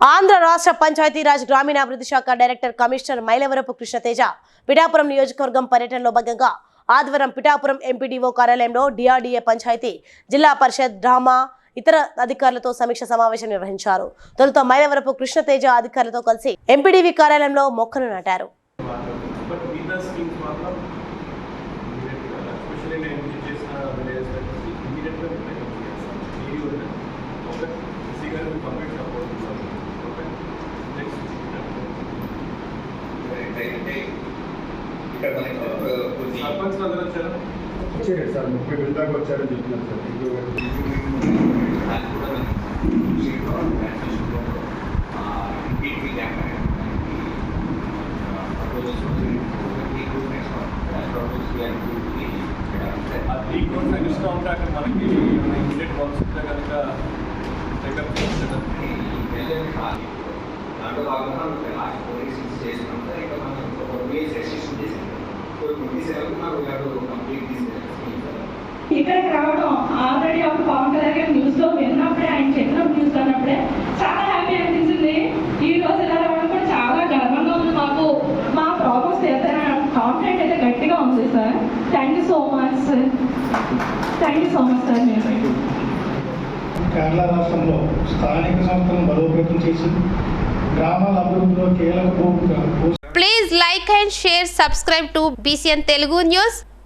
ఆంధ్ర రాష్ట్ర పంచాయతీరాజ్ గ్రామీణాభివృద్ధి శాఖ డైరెక్టర్ కమిషనర్ మైలవరపు కృష్ణతేజ పిఠాపురం నియోజకవర్గం పర్యటనలో భాగంగా ఆదివారం పిఠాపురం ఎంపీడీఓ కార్యాలయంలో డిఆర్డీఏ పంచాయతీ జిల్లా పరిషత్ డ్రామా ఇతర అధికారులతో సమీక్ష సమావేశం నిర్వహించారు తొలుత మైలవరపు కృష్ణతేజ అధికారులతో కలిసి ఎంపీడీవీ కార్యాలయంలో మొక్కలు నాటారు ఇమీడియట్గా క్రోర్స్ ఎక్స్ట్రా ఉంటే అక్కడ మనకి ఇమీడియట్ వర్క్స్ ఉంటే కనుక టేకప్ చేస్తే దాంట్లో భాగంగా లాస్ట్ పోలీస్ చేసినాం సార్ ఇక్కడికి రావడం ఆల్రెడీ ఒక పవన్ కళ్యాణ్ గారి న్యూస్లో విన్నప్పుడే ఆయన చెప్పిన న్యూస్ అన్నప్పుడే చాలా హ్యాపీ అనిపించింది. ఈ రోజు ఇలా రావడం కూడా చాలా గర్వంగా ఉంది మాకు. మా ప్రాబ్లమ్స్ తీరుతారని కాన్ఫిడెంట్ అయితే గట్టిగా ఉంది sir. Thank you so much sir thank you so much sir Kerala రాష్ట్రంలో స్థానిక సంస్థలను బలోపేతం చేసి గ్రామాల అభివృద్ధిలో కీలక భూమిక Please like and share, subscribe to BCN Telugu News.